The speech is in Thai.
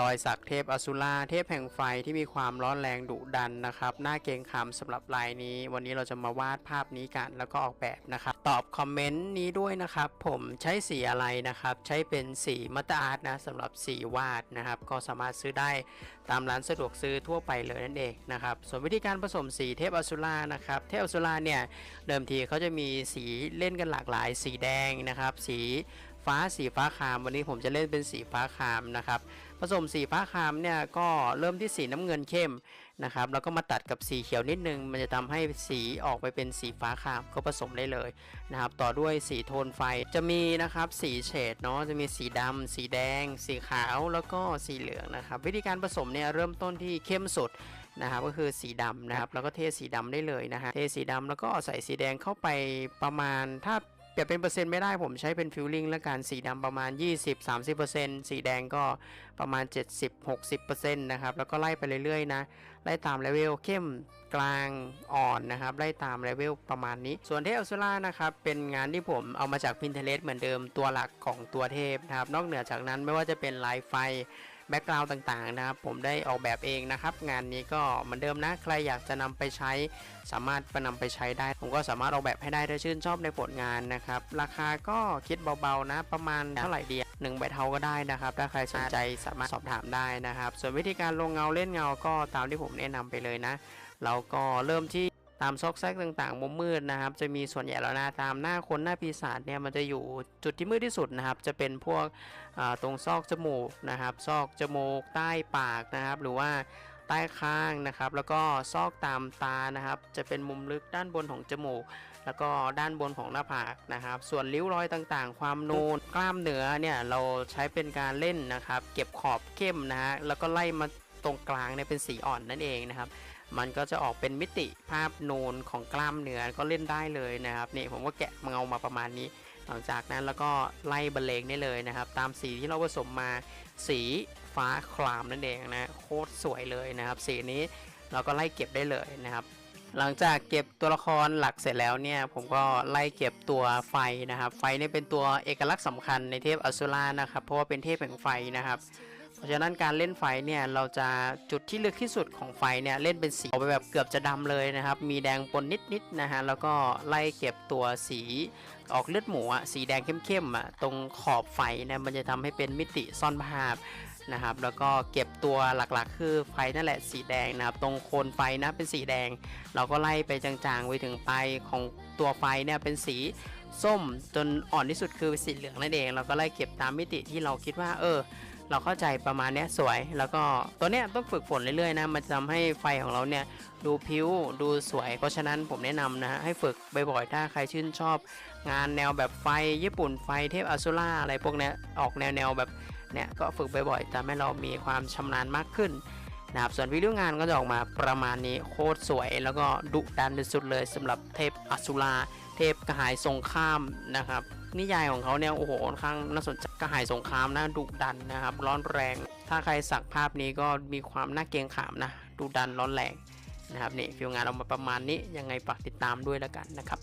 รอยสักเทพอสุราเทพแห่งไฟที่มีความร้อนแรงดุดันนะครับหน่าเกงขามสำหรับลายนี้ วันนี้เราจะมาวาดภาพนี้กันแล้วก็ออกแบบนะครับตอบคอมเมนต์นี้ด้วยนะครับ ผมใช้สีอะไรนะครับ ใช้เป็นสีมัตตาร์ตนะสำหรับสีวาดนะครับ ก็สามารถซื้อได้ตามร้านสะดวกซื้อทั่วไปเลยนั่นเองนะครับส่วนวิธีการผสมสีเทพอสุรานะครับ เทพอสุราเนี่ยเดิมทีเขาจะมีสีเล่นกันหลากหลาย สีแดงนะครับ สี ฟ้าสีฟ้าครามวันนี้ผมจะเล่นเป็นสีฟ้าครามนะครับ ผสมสีฟ้าครามเนี่ยก็เริ่มที่สีน้ำเงินเข้มนะครับแล้วก็มาตัดกับสีเขียวนิดนึง มันจะทำให้สีออกไปเป็นสีฟ้าครามก็ผสมได้เลยนะครับ ต่อด้วยสีโทนไฟจะมีนะครับสีเฉดเนาะจะมีสีดำสีแดง สีขาวแล้วก็สีเหลืองนะครับ วิธีการผสมเนี่ยเริ่มต้นที่เข้มสุดนะครับก็คือสีดำนะครับแล้วก็เทสีดำได้เลยนะฮะเทสีดำแล้วก็ใส่สีแดงเข้าไปประมาณถ้า เปรียบเป็นเปอร์เซ็นต์ไม่ได้ผมใช้เป็นฟิลลิ่งแล้วกันสีดำประมาณ 20-30%สีแดงก็ประมาณ 70-60%นะครับแล้วก็ไล่ไปเรื่อยๆนะไล่ตามเลเวลเข้มกลางอ่อนนะครับไล่ตามเลเวลประมาณนี้ ส่วนเทพอัลซูล่านะครับเป็นงานที่ผมเอามาจาก Pinterest เหมือนเดิมตัวหลักของตัวเทพนะครับนอกเหนือจากนั้นไม่ว่าจะเป็นลายไฟ แบ็กกราวด์ต่างๆนะครับผมได้ออกแบบเองนะครับ งานนี้ก็เหมือนเดิมนะใครอยากจะนำไปใช้ สามารถไปนำไปใช้ได้ ผมก็สามารถออกแบบให้ได้ถ้าชื่นชอบในผลงานนะครับ ราคาก็คิดเบาๆนะประมาณเท่าไหร่ดีหนึ่งใบเทาก็ได้นะครับ ถ้าใครสนใจสามารถสอบถามได้นะครับ ส่วนวิธีการลงเงาเล่นเงาก็ตามที่ผมแนะนำไปเลยนะเราก็เริ่มที่ ตามซอกแซกต่างๆมุมมืดนะครับ จะมีส่วนใหญ่แล้วนะตามหน้าคนหน้าปีศาจเนี่ยมันจะอยู่จุดที่มืดที่สุดนะครับ จะเป็นพวกตรงซอกจมูกนะครับ ซอกจมูกใต้ปากนะครับ หรือว่าใต้ข้างนะครับ แล้วก็ซอกตามตานะครับ จะเป็นมุมลึกด้านบนของจมูก แล้วก็ด้านบนของหน้าผากนะครับ ส่วนริ้วรอยต่างๆ ความนูนกล้ามเนื้อเนี่ยเราใช้เป็นการเล่นนะครับ เก็บขอบเข้มนะฮะแล้วก็ไล่มาตรงกลางเนี่ยเป็นสีอ่อนนั่นเองนะครับ มันก็จะออกเป็นมิติภาพนูนของกล้ามเนื้อก็เล่นได้เลยนะครับนี่ผมก็แกะเงามาประมาณนี้ หลังจากนั้นแล้วก็ไล่บรรเลงได้เลยนะครับ ตามสีที่เราผสมมาสีฟ้าครามนั่นเองนะโคตรสวยเลยนะครับ สีนี้เราก็ไล่เก็บได้เลยนะครับหลังจากเก็บตัวละครหลักเสร็จแล้วเนี่ย ผมก็ไล่เก็บตัวไฟนะครับ ไฟนี่เป็นตัวเอกลักษณ์สำคัญในเทพอสุรานะครับ เพราะว่าเป็นเทพแห่งไฟนะครับ เพราะฉะนั้นการเล่นไฟเนี่ยเราจะจุดที่ลึกที่สุดของไฟเนี่ยเล่นเป็นสีออกไปแบบเกือบจะดำเลยนะครับ มีแดงปนนิดๆนะฮะแล้วก็ไล่เก็บตัวสีออกเลือดหมูอะสีแดงเข้มๆอะตรงขอบไฟเนี่ยมันจะทำให้เป็นมิติซ่อนภาพนะครับแล้วก็เก็บตัวหลักๆ คือไฟนั่นแหละสีแดงนะครับตรงโคนไฟนะเป็นสีแดง เราก็ไล่ไปจางๆไปถึงปลายของตัวไฟเนี่ยเป็นสีส้มจนอ่อนที่สุดคือสีเหลืองนั่นเอง เราก็ไล่เก็บตามมิติที่เราคิดว่าเออ เราเข้าใจประมาณนี้สวย แล้วก็ตัวเนี้ยต้องฝึกฝนเรื่อยๆนะมันจะทำให้ไฟของเราเนี่ยดูพิ้วดูสวย เพราะฉะนั้นผมแนะนำนะฮะให้ฝึกบ่อยๆถ้าใครชื่นชอบ งานแนวแบบไฟญี่ปุ่นไฟเทพอสุราอะไรพวกเนี้ยออกแนวแนวๆแบบเนี้ยก็ฝึกบ่อยๆทำให้เรามีความชำนาญมากขึ้นนะครับส่วนวิดีโองานก็จะออกมาประมาณนี้โคตรสวย แล้วก็ดุดันที่สุดเลยสำหรับเทพอสุราเทพกระหายสงครามนะครับ นิยายของเขาเนี่ยโอ้โหค่อนข้างน่าสนใจกระหายสงครามนะดุดันนะครับร้อนแรง ถ้าใครสักภาพนี้ก็มีความน่าเกรงขามนะดุดันร้อนแรงนะครับนี่ฟิลงานออกมาประมาณนี้ยังไงฝากติดตามด้วยแล้วกันนะครับ